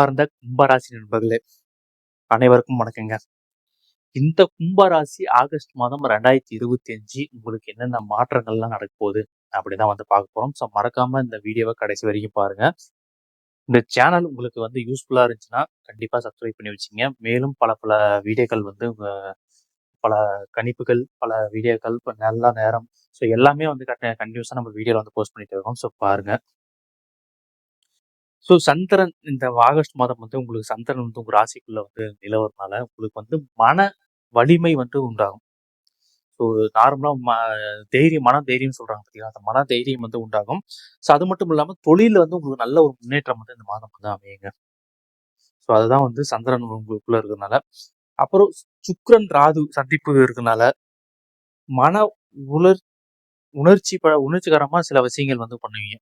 சார்ந்த கும்பராசி நண்பர்களே அனைவருக்கும் வணக்கங்க. இந்த கும்பராசி ஆகஸ்ட் மாதம் ரெண்டாயிரத்தி இருபத்தி அஞ்சு உங்களுக்கு என்னென்ன மாற்றங்கள்லாம் நடக்க போகுது அப்படிதான் வந்து பார்க்க போறோம். ஸோ மறக்காம இந்த வீடியோவை கடைசி வரைக்கும் பாருங்க. இந்த சேனல் உங்களுக்கு வந்து யூஸ்ஃபுல்லா இருந்துச்சுன்னா கண்டிப்பா சப்ஸ்கிரைப் பண்ணி வச்சுங்க. மேலும் பல பல வீடியோக்கள் வந்து பல கணிப்புகள் பல வீடியோக்கள் இப்போ நல்ல நேரம். ஸோ எல்லாமே வந்து கண்டினியூஸாக நம்ம வீடியோவில் வந்து போஸ்ட் பண்ணிட்டு இருக்கோம். ஸோ பாருங்க. ஸோ சந்திரன் இந்த ஆகஸ்ட் மாதம் வந்து உங்களுக்கு சந்திரன் வந்து உங்கள் ராசிக்குள்ளே வந்து நிலவரனால உங்களுக்கு வந்து மன வலிமை வந்து உண்டாகும். ஸோ நார்மலாக ம தைரியம் மன தைரியம் சொல்கிறாங்க பார்த்தீங்களா அந்த மன தைரியம் வந்து உண்டாகும். ஸோ அது மட்டும் இல்லாமல் தொழிலில் வந்து உங்களுக்கு நல்ல ஒரு முன்னேற்றம் வந்து இந்த மாதம் வந்து அமையுங்க. ஸோ அதுதான் வந்து சந்திரன் உங்களுக்குள்ளே இருக்கிறதுனால. அப்புறம் சுக்ரன் ராது சந்திப்பு இருக்கனால மன உலர் உணர்ச்சி ப உணர்ச்சிகரமாக சில விஷயங்கள் வந்து பண்ணுவீங்க.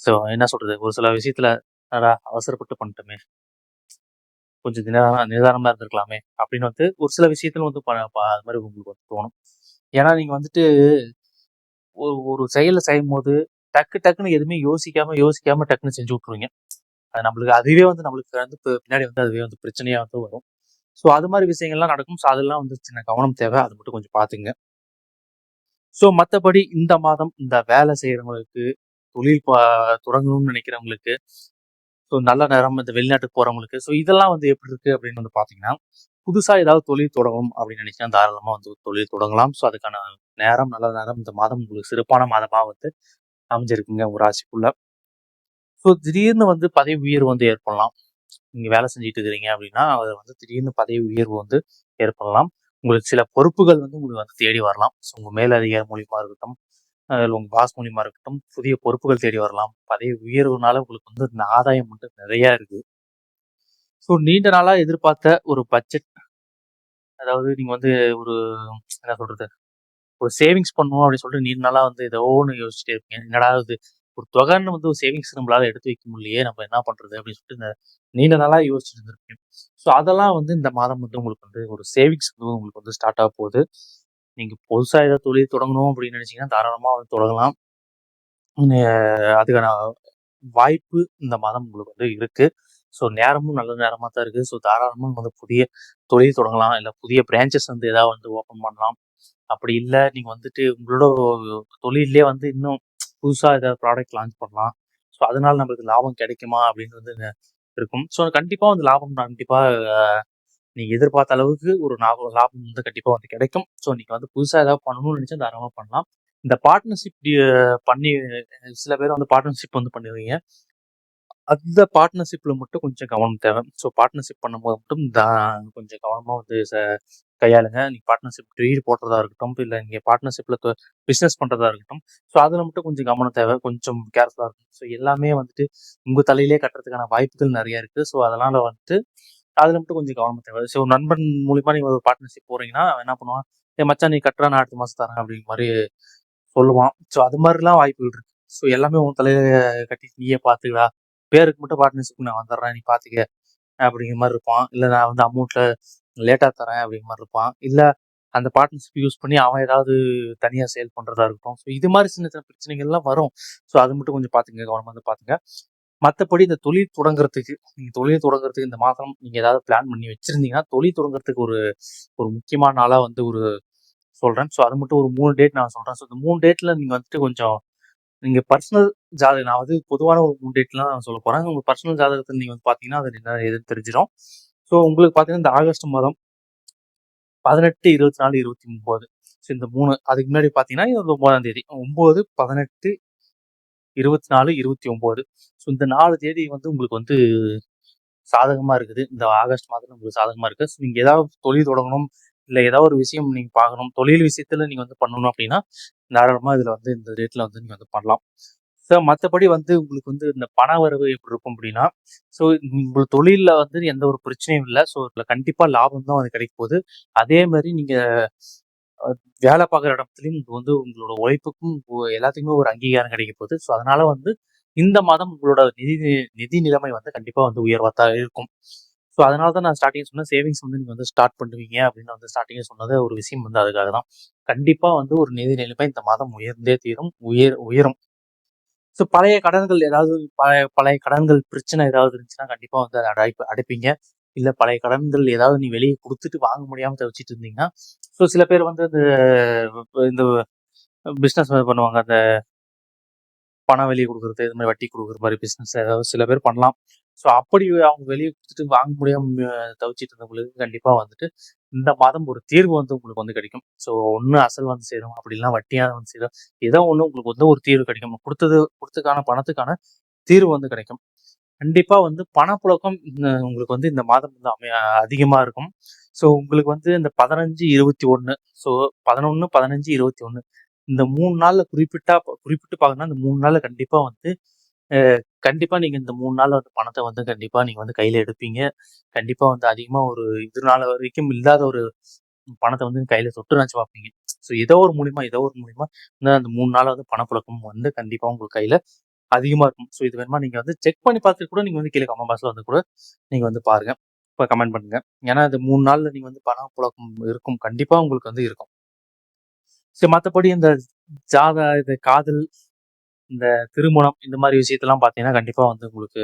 ஸோ என்ன சொல்கிறது ஒரு சில விஷயத்தில் நடா அவசரப்பட்டு பண்ணிட்டோமே. கொஞ்சம் நிதான நிதானமாக இருந்திருக்கலாமே அப்படின்னு வந்து ஒரு சில விஷயத்துல வந்து ப- ப- அது மாதிரி உங்களுக்கு வந்து தோணும். ஏன்னா நீங்கள் வந்துட்டு ஒரு ஒரு செயலை செய்யும் போது டக்கு டக்குன்னு எதுவுமே யோசிக்காம யோசிக்காம டக்குன்னு செஞ்சு விட்ருவீங்க அது நம்மளுக்கு அதுவே வந்து நம்மளுக்கு வந்து பின்னாடி வந்து அதுவே வந்து பிரச்சனையாக வந்து வரும். ஸோ அது மாதிரி விஷயங்கள்லாம் நடக்கும். ஸோ அதெல்லாம் வந்து சின்ன கவனம் தேவை. அது மட்டும் கொஞ்சம் பார்த்துங்க ஸோ மற்றபடி இந்த மாதம் இந்த வேலை செய்கிறவங்களுக்கு தொழில் பா- தொடங்கணும்னு நினைக்கிறவங்களுக்கு ஸோ நல்ல நேரம் இந்த வெளிநாட்டுக்கு போகிறவங்களுக்கு ஸோ இதெல்லாம் வந்து எப்படி இருக்குது அப்படின்னு வந்து பார்த்தீங்கன்னா புதுசாக ஏதாவது தொழில் தொடங்கும் அப்படின்னு நினைச்சா தாராளமாக வந்து தொழில் தொடங்கலாம். ஸோ அதுக்கான நேரம் நல்ல நேரம் இந்த மாதம் உங்களுக்கு சிறப்பான மாதமாக வந்து அமைஞ்சிருக்குங்க ஒரு ராசிக்குள்ள. ஸோ திடீர்னு வந்து பதவி உயர்வு வந்து ஏற்படலாம். நீங்கள் வேலை செஞ்சுட்டு இருக்கிறீங்க அப்படின்னா அதை வந்து திடீர்னு பதவி உயர்வு வந்து ஏற்படலாம். உங்களுக்கு சில பொறுப்புகள் வந்து உங்களுக்கு வந்து தேடி வரலாம். ஸோ உங்கள் மேலதிகாரி மூலியமாக இருக்கட்டும் அதில் உங்கள் பாஸ் மூலியமாக இருக்கட்டும் புதிய பொறுப்புகள் தேடி வரலாம். பதவி உயர்வுனால உங்களுக்கு வந்து இந்த ஆதாயம் வந்து நிறையா இருக்குது ஸோ நீண்ட நாளாக எதிர்பார்த்த ஒரு பட்ஜெட் அதாவது நீங்கள் வந்து ஒரு என்ன சொல்கிறது ஒரு சேவிங்ஸ் பண்ணுவோம் அப்படின்னு சொல்லிட்டு நீண்ட நாளாக வந்து ஏதோ ஒன்று யோசிச்சுட்டே இருப்பீங்க. என்னடா இது ஒரு தொகைன்னு வந்து ஒரு சேவிங்ஸ் நம்மளால் எடுத்து வைக்க முடியலையே நம்ம என்ன பண்ணுறது அப்படின்னு சொல்லிட்டு நீண்ட நாளாக யோசிச்சுட்டு இருந்திருப்பீங்க. ஸோ அதெல்லாம் வந்து இந்த மாதம் வந்து உங்களுக்கு வந்து ஒரு சேவிங்ஸ் வந்து உங்களுக்கு வந்து ஸ்டார்ட் ஆக போகுது. நீங்கள் புதுசாக ஏதாவது தொழில் தொடங்கணும் அப்படின்னு நினச்சிங்கன்னா தாராளமாக வந்து தொடங்கலாம். அதுக்கான வாய்ப்பு இந்த மாதம் உங்களுக்கு வந்து இருக்குது ஸோ நேரமும் நல்ல நேரமாக தான் இருக்குது ஸோ தாராளமாக வந்து புதிய தொழில் தொடங்கலாம். இல்லை புதிய பிரான்ச்சஸ் வந்து ஏதாவது வந்து ஓப்பன் பண்ணலாம். அப்படி இல்லை நீங்கள் வந்துட்டு உங்களோட தொழிலே வந்து இன்னும் புதுசாக ஏதாவது ப்ராடக்ட் லான்ச் பண்ணலாம். ஸோ அதனால நம்மளுக்கு லாபம் கிடைக்குமா அப்படின்னு வந்து இருக்கும். ஸோ கண்டிப்பாக வந்து லாபம் கண்டிப்பாக நீங்கள் நீங்க எதிர்பார்த்த அளவுக்கு ஒரு லாபம் லாபம் வந்து கண்டிப்பா வந்து கிடைக்கும். ஸோ நீங்க வந்து புதுசா ஏதாவது பண்ணணும்னு நினைச்சா தாராளமா பண்ணலாம். இந்த பார்ட்னர்ஷிப் பண்ணி சில பேர் வந்து பார்ட்னர்ஷிப் வந்து பண்ணுவீங்க. அந்த பார்ட்னர்ஷிப்பில் மட்டும் கொஞ்சம் கவனம் தேவை. ஸோ பார்ட்னர்ஷிப் பண்ணும்போது மட்டும் தான் கொஞ்சம் கவனமாக வந்து ச- கையாளுங்க. நீங்கள் பார்ட்னர்ஷிப் ட்ரீட் போடுறதா இருக்கட்டும் இல்லை நீங்கள் பார்ட்னர்ஷிப்பில் பிஸ்னஸ் பண்ணுறதா இருக்கட்டும். ஸோ அதில் மட்டும் கொஞ்சம் கவனம் தேவை. கொஞ்சம் கேர்ஃபுல்லாக இருக்கும் ஸோ எல்லாமே வந்துட்டு உங்கள் தலையிலே கட்டுறதுக்கான வாய்ப்புகள் நிறைய இருக்குது ஸோ அதனால் வந்துட்டு அதில் மட்டும் கொஞ்சம் கவனம் தேவை. ஸோ நண்பன் மூலிமா நீங்கள் ஒரு பார்ட்னர்ஷிப் போகிறீங்கன்னா என்ன பண்ணுவான்? ஏ மச்சான் நீ கட்டுறா நான் அடுத்த மாதம் தரேன் அப்படிங்கிற மாதிரி சொல்லுவான். ஸோ அது மாதிரிலாம் வாய்ப்புகள் இருக்கு. ஸோ எல்லாமே உன் தலையில கட்டி நீயே பாத்துக்கடா. பேருக்கு மட்டும் பார்ட்னர்ஷிப் நான் வந்துடுறேன் நீ பார்த்துக்க அப்படிங்கிற மாதிரி இருப்பான். இல்லை நான் வந்து அமௌண்ட்டில் லேட்டாக தரேன் அப்படிங்கிற மாதிரி இருப்பான். இல்லை அந்த பார்ட்னர்ஷிப் யூஸ் பண்ணி அவன் ஏதாவது தனியாக சேல் பண்ணுறதா இருக்கட்டும். ஸோ இது மாதிரி சின்ன சின்ன பிரச்சனைகள்லாம் வரும். ஸோ அது மட்டும் கொஞ்சம் பார்த்துங்க கவனமாக வந்து பார்த்துங்க மற்றபடி இந்த தொழில் தொடங்குறதுக்கு நீங்கள் தொழில் தொடங்குறதுக்கு இந்த மாதம் நீங்கள் ஏதாவது பிளான் பண்ணி வச்சுருந்தீங்கன்னா தொழில் தொடங்குறதுக்கு ஒரு ஒரு முக்கியமான நாளாக வந்து ஒரு சொல்கிறேன் ஸோ அது மட்டும் ஒரு மூணு டேட் நான் சொல்கிறேன் ஸோ இந்த மூணு டேட்டில் நீங்கள் வந்துட்டு கொஞ்சம் நீங்கள் பர்சனல் ஜாதகம் நான் வந்து பொதுவான ஒரு மூணு டேட்லாம் நான் சொல்ல போகிறேன் உங்கள் பர்சனல் ஜாதகத்தில் நீங்கள் வந்து பார்த்தீங்கன்னா அது என்ன எதுன்னு தெரிஞ்சிடும். ஸோ உங்களுக்கு பார்த்தீங்கன்னா இந்த ஆகஸ்ட் மாதம் பதினெட்டு இருபத்தி நாலு இருபத்தி ஒம்பது ஸோ இந்த மூணு அதுக்கு முன்னாடி பார்த்தீங்கன்னா இது வந்து ஒன்பதாம் தேதி. ஒம்பது பதினெட்டு இருபத்தி நாலு இருபத்தி ஒம்பது ஸோ இந்த நாலு தேதி வந்து உங்களுக்கு வந்து சாதகமா இருக்குது. இந்த ஆகஸ்ட் மாதம் உங்களுக்கு சாதகமா இருக்கு. ஸோ நீங்க ஏதாவது தொழில் தொடங்கணும் இல்லை ஏதாவது ஒரு விஷயம் நீங்க பார்க்கணும் தொழில் விஷயத்துல நீங்க வந்து பண்ணணும் அப்படின்னா தாராளமா இதுல வந்து இந்த ரேட்ல வந்து நீங்க வந்து பண்ணலாம். ஸோ மற்றபடி வந்து உங்களுக்கு வந்து இந்த பண வரவு எப்படி இருக்கும் அப்படின்னா ஸோ உங்களுக்கு தொழிலில் வந்து எந்த ஒரு பிரச்சனையும் இல்லை. ஸோ இதில் கண்டிப்பாக லாபம் தான் வந்து கிடைக்க போகுது. அதே மாதிரி நீங்கள் வேலை பார்க்குற இடத்துலையும் வந்து உங்களோட உழைப்புக்கும் எல்லாத்துக்குமே ஒரு அங்கீகாரம் கிடைக்க போகுது. ஸோ அதனால வந்து இந்த மாதம் உங்களோட நிதி நிதி நிலைமை வந்து கண்டிப்பாக வந்து உயர்வாக இருக்கும். ஸோ அதனால தான் நான் ஸ்டார்டிங் சொன்னேன் சேவிங்ஸ் வந்து நீங்கள் வந்து ஸ்டார்ட் பண்ணுவீங்க அப்படின்னு வந்து ஸ்டார்டிங்கே சொன்னது ஒரு விஷயம் வந்து அதுக்காக தான். கண்டிப்பாக வந்து ஒரு நிதி நிலைமை இந்த மாதம் உயர்ந்தே தீரும் உயர் உயரும். ஸோ பழைய கடன்கள் ஏதாவது பழைய பழைய கடன்கள் பிரச்சனை ஏதாவது இருந்துச்சுன்னா கண்டிப்பாக வந்து அதை அடைப்பு அடைப்பீங்க. இல்லை பழைய கடன்கள் ஏதாவது நீ வெளியே கொடுத்துட்டு வாங்க முடியாமல் தவிச்சிட்டு இருந்தீங்கன்னா ஸோ சில பேர் வந்து இந்த இந்த பிஸ்னஸ் பண்ணுவாங்க. அந்த பணம் வெளியே கொடுக்குறது இது மாதிரி வட்டி கொடுக்குற மாதிரி பிஸ்னஸ் ஏதாவது சில பேர் பண்ணலாம். ஸோ அப்படி அவங்க வெளியே கொடுத்துட்டு வாங்க முடியாம தவிச்சிட்டு இருந்தவங்களுக்கு கண்டிப்பாக வந்துட்டு இந்த மாதம் ஒரு தீர்வு வந்து உங்களுக்கு வந்து கிடைக்கும். ஸோ ஒன்று அசல் வந்து சேரும் அப்படிலாம் வட்டியாக வந்து சேரும். ஏதோ ஒன்று உங்களுக்கு வந்து ஒரு தீர்வு கிடைக்கும். கொடுத்தது கொடுத்ததுக்கான பணத்துக்கான தீர்வு வந்து கிடைக்கும். கண்டிப்பாக வந்து பணப்புழக்கம் உங்களுக்கு வந்து இந்த மாதம் வந்து அமை அதிகமாக இருக்கும். ஸோ உங்களுக்கு வந்து இந்த பதினஞ்சு இருபத்தி ஒன்று ஸோ பதினொன்று பதினஞ்சு இருபத்தி ஒன்று இந்த மூணு நாளில் குறிப்பிட்டா குறிப்பிட்டு பார்க்கணும்னா இந்த மூணு நாளில் கண்டிப்பாக வந்து கண்டிப்பாக நீங்கள் இந்த மூணு நாளில் வந்து பணத்தை வந்து கண்டிப்பாக நீங்கள் வந்து கையில் எடுப்பீங்க. கண்டிப்பாக வந்து அதிகமாக ஒரு இது நாள் வரைக்கும் இல்லாத ஒரு பணத்தை வந்து கையில் தொட்டு நினச்சி பார்ப்பீங்க. ஸோ ஏதோ ஒரு மூலியமாக ஏதோ ஒரு மூலியமாக அந்த மூணு நாள் வந்து பணப்புழக்கம் வந்து கண்டிப்பாக உங்களுக்கு கையில் அதிகமாக இருக்கும். ஸோ இது வேணுமா நீங்கள் வந்து செக் பண்ணி பார்த்துட்டு கூட நீங்கள் வந்து கீழே கமெண்ட் பாக்ஸில் வந்து கூட நீங்கள் வந்து பாருங்கள் இப்போ கமெண்ட் பண்ணுங்க. ஏன்னா அது மூணு நாளில் நீங்கள் வந்து பணப்புழக்கம் இருக்கும். கண்டிப்பாக உங்களுக்கு வந்து இருக்கும். சரி மற்றபடி இந்த ஜாத இது காதல் இந்த திருமணம் இந்த மாதிரி விஷயத்தெல்லாம் பார்த்தீங்கன்னா கண்டிப்பாக வந்து உங்களுக்கு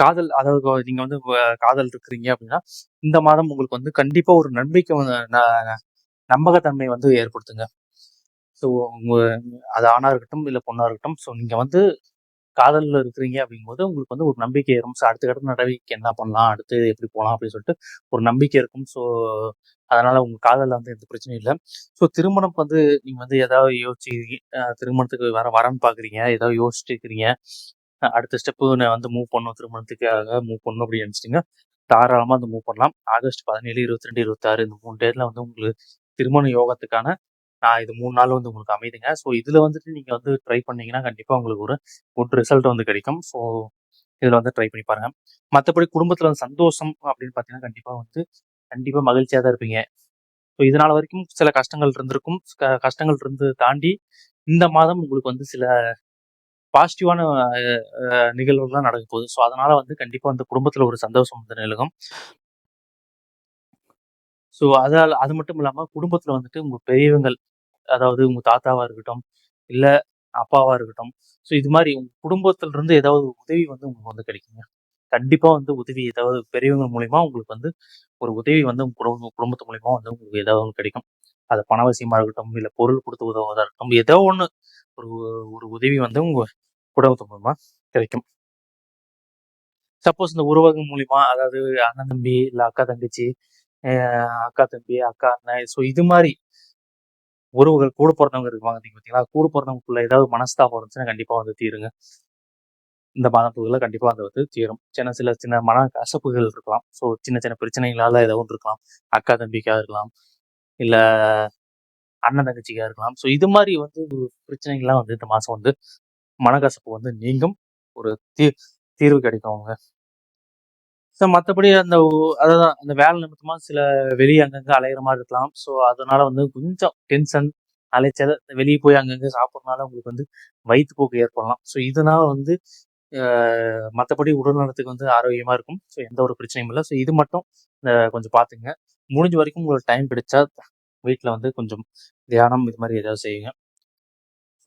காதல் அதாவது நீங்க வந்து காதல் இருக்கிறீங்க அப்படின்னா இந்த மாதம் உங்களுக்கு வந்து கண்டிப்பா ஒரு நம்பிக்கை நம்பகத்தன்மை வந்து ஏற்படுத்துங்க. ஸோ அது ஆணாக இருக்கட்டும் இல்லை பொண்ணாக இருக்கட்டும் ஸோ நீங்கள் வந்து காதலில் இருக்கிறீங்க அப்படிங்கும்போது உங்களுக்கு வந்து ஒரு நம்பிக்கை இருக்கும் ஸோ அடுத்த கட்ட நடவடிக்கை என்ன பண்ணலாம்? அடுத்து எப்படி போகலாம் அப்படின்னு சொல்லிட்டு ஒரு நம்பிக்கை இருக்கும். ஸோ அதனால் உங்கள் காதலில் வந்து எந்த பிரச்சனையும் இல்லை. ஸோ திருமணம் வந்து நீங்கள் வந்து ஏதாவது யோசிச்சு திருமணத்துக்கு வர வரன்னு பார்க்குறீங்க ஏதாவது யோசிச்சுட்டு இருக்கிறீங்க. அடுத்த ஸ்டெப்பு நான் வந்து மூவ் பண்ணும் திருமணத்துக்காக மூவ் பண்ணணும் அப்படின்னு நினச்சிட்டிங்க. தாராளமாக வந்து மூவ் பண்ணலாம். ஆகஸ்ட் பதினேழு இருபத்தி ரெண்டு இருபத்தாறு இந்த மூணு டேரில் வந்து உங்களுக்கு திருமண யோகத்துக்கான நான் இது மூணு நாள் வந்து உங்களுக்கு அமைதுங்க. ஸோ இதில் வந்துட்டு நீங்கள் வந்து ட்ரை பண்ணீங்கன்னா கண்டிப்பாக உங்களுக்கு ஒரு குட் ரிசல்ட் வந்து கிடைக்கும். ஸோ இதில் வந்து ட்ரை பண்ணி பாருங்க. மற்றபடி குடும்பத்தில் வந்து சந்தோஷம் அப்படின்னு பார்த்தீங்கன்னா கண்டிப்பாக வந்து கண்டிப்பாக மகிழ்ச்சியாக தான் இருப்பீங்க. ஸோ இதனால் வரைக்கும் சில கஷ்டங்கள் இருந்திருக்கும். கஷ்டங்கள் இருந்து தாண்டி இந்த மாதம் உங்களுக்கு வந்து சில பாசிட்டிவான நிகழ்வுகள்லாம் நடக்க போகுது. ஸோ அதனால் வந்து கண்டிப்பாக வந்து குடும்பத்தில் ஒரு சந்தோஷம் வந்து நிலகும் ஸோ அதால் அது மட்டும் இல்லாமல் குடும்பத்தில் வந்துட்டு உங்கள் பெரியவங்கள் அதாவது உங்க தாத்தாவா இருக்கட்டும், இல்ல அப்பாவா இருக்கட்டும். ஸோ இது மாதிரி உங்கள் குடும்பத்துல இருந்து ஏதாவது உதவி வந்து உங்களுக்கு வந்து கிடைக்குங்க. கண்டிப்பா வந்து உதவி ஏதாவது பெரியவங்க மூலியமா உங்களுக்கு வந்து ஒரு உதவி வந்து உங்கள் குடும்ப குடும்பத்து மூலியமா வந்து உங்களுக்கு ஏதாவது ஒன்று கிடைக்கும். அது பணவசியமாக இருக்கட்டும், இல்ல பொருள் கொடுத்து உதவுவதாக இருக்கட்டும். ஏதோ ஒன்று ஒரு ஒரு உதவி வந்து உங்கள் குடும்பத்து மூலியமா கிடைக்கும். சப்போஸ் இந்த உருவகம் மூலியமா அதாவது அண்ணன், தம்பி, இல்ல அக்கா, தங்கச்சி, அக்கா, தம்பி, அக்கா, அண்ணன் ஸோ இது மாதிரி உறவுகள் கூட பிறந்தவங்க இருப்பாங்க பார்த்தீங்களா? கூட பிறந்தவங்களுக்குள்ள ஏதாவது மனஸ்தாபம் இருந்துச்சுன்னா கண்டிப்பாக வந்து தீருங்க. இந்த மாதப்பகுதியில் கண்டிப்பாக அது வந்து தீரும். சின்ன சில சின்ன மன கசப்புகள் இருக்கலாம். ஸோ சின்ன சின்ன பிரச்சனைகளால் ஏதோ ஒன்று இருக்கலாம். அக்கா தம்பிக்காக இருக்கலாம். இல்லை அண்ணன் தங்கச்சிக்காக இருக்கலாம். ஸோ இது மாதிரி வந்து பிரச்சனைகள்லாம் வந்து இந்த மாதம் வந்து மனக்கசப்பு வந்து நீங்கும். ஒரு தீ தீர்வு கிடைக்கும் அவங்க. ஸோ மற்றபடி அந்த அதான் அந்த வேலை நிமித்தமாக சில வெளியே அங்கங்கே அலையிற மாதிரி இருக்கலாம். ஸோ அதனால வந்து கொஞ்சம் டென்ஷன் அலைச்சல் வெளியே போய் அங்கங்கே சாப்பிட்றதுனால உங்களுக்கு வந்து வயிற்றுப்போக்கு ஏற்படலாம். ஸோ இதனால் வந்து மற்றபடி உடல்நலத்துக்கு வந்து ஆரோக்கியமாக இருக்கும். ஸோ எந்த ஒரு பிரச்சனையும் இல்லை. ஸோ இது மட்டும் கொஞ்சம் பார்த்துங்க முடிஞ்ச வரைக்கும் உங்களுக்கு டைம் கிடைச்சா வீட்டில் வந்து கொஞ்சம் தியானம் இது மாதிரி ஏதாவது செய்யுங்க.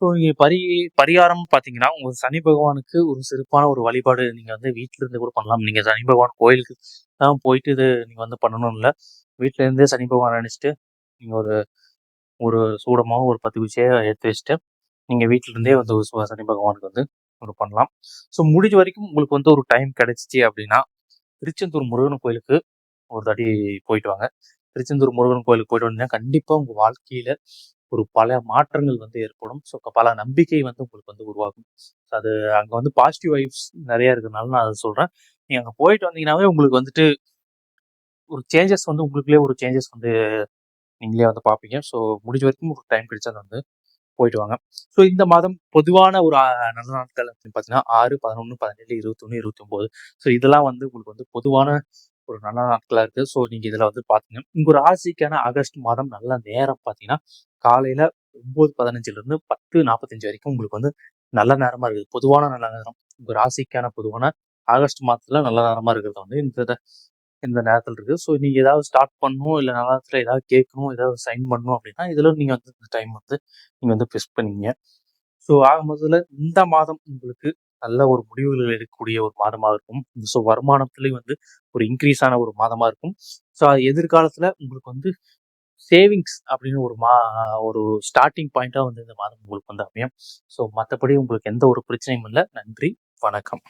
ஸோ இங்கே பரி பரிகாரம் பார்த்தீங்கன்னா உங்கள் சனி பகவானுக்கு ஒரு சிறப்பான ஒரு வழிபாடு நீங்கள் வந்து வீட்டிலேருந்து கூட பண்ணலாம். நீங்கள் சனி பகவான் கோயிலுக்கு தான் போயிட்டு இது நீங்கள் வந்து பண்ணணும் இல்லை. வீட்டிலேருந்தே சனி பகவான் நினச்சிட்டு நீங்கள் ஒரு ஒரு சூடமாக ஒரு பத்து விஷயம் எடுத்து வச்சுட்டு நீங்கள் வீட்டில இருந்தே வந்து சனி பகவானுக்கு வந்து ஒரு பண்ணலாம். ஸோ முடிஞ்ச வரைக்கும் உங்களுக்கு வந்து ஒரு டைம் கிடைச்சிச்சு அப்படின்னா திருச்செந்தூர் முருகன் கோயிலுக்கு ஒரு தடி போயிட்டு வாங்க. திருச்செந்தூர் முருகன் கோயிலுக்கு போயிட்டு வந்தீங்கன்னா கண்டிப்பாக உங்கள் வாழ்க்கையில் ஒரு பல மாற்றங்கள் வந்து ஏற்படும். ஸோ பல நம்பிக்கை வந்து உங்களுக்கு வந்து உருவாகும். ஸோ அது அங்கே வந்து பாசிட்டிவ் வைப்ஸ் நிறையா இருக்கிறதுனால நான் அதை சொல்கிறேன் நீங்கள் அங்கே போயிட்டு வந்தீங்கன்னாவே உங்களுக்கு வந்துட்டு ஒரு சேஞ்சஸ் வந்து உங்களுக்குள்ளே ஒரு சேஞ்சஸ் வந்து நீங்களே வந்து பார்ப்பீங்க. ஸோ முடிஞ்ச வரைக்கும் ஒரு டைம் கிடைச்சா வந்து போயிட்டு வாங்க. ஸோ இந்த மாதம் பொதுவான ஒரு நல்ல நாட்கள் அப்படின்னு பார்த்தீங்கன்னா ஆறு பதினொன்று பதினேழு இருபத்தொன்று இருபத்தி ஒம்பது ஸோ இதெல்லாம் வந்து உங்களுக்கு வந்து பொதுவான ஒரு நல்ல நாட்களாக இருக்குது ஸோ நீங்கள் இதில் வந்து பார்த்தீங்க உங்கள் ராசிக்கான ஆகஸ்ட் மாதம் நல்ல நேரம் பார்த்தீங்கன்னா காலையில் ஒம்பது பதினஞ்சுலேருந்து பத்து நாற்பத்தஞ்சு வரைக்கும் உங்களுக்கு வந்து நல்ல நேரமாக இருக்குது பொதுவான நல்ல நேரம் உங்கள் ராசிக்கான பொதுவான ஆகஸ்ட் மாதத்தில் நல்ல நேரமாக இருக்கிறது வந்து இந்த இந்த நேரத்தில் இருக்குது ஸோ நீங்கள் ஏதாவது ஸ்டார்ட் பண்ணணும், இல்லை நல்ல நேரத்தில் ஏதாவது கேட்கணும், ஏதாவது சைன் பண்ணணும் அப்படின்னா, இதில் நீங்கள் வந்து இந்த டைம் வந்து நீங்கள் வந்து ஃபிக்ஸ் பண்ணீங்க. ஸோ ஆக மொத்தத்துல இந்த மாதம் உங்களுக்கு நல்ல ஒரு முடிவுகள் எடுக்கக்கூடிய ஒரு மாதமாக இருக்கும். ஸோ வருமானத்துலேயும் வந்து ஒரு இன்க்ரீஸ் ஆன ஒரு மாதமாக இருக்கும். ஸோ எதிர்காலத்தில் உங்களுக்கு வந்து சேவிங்ஸ் அப்படின்னு ஒரு மா ஒரு ஸ்டார்டிங் பாயிண்ட்டா வந்து இந்த மாதம் உங்களுக்கு வந்து அமையும். ஸோ மத்தபடி உங்களுக்கு எந்த ஒரு பிரச்சனையும் இல்ல. நன்றி. வணக்கம்.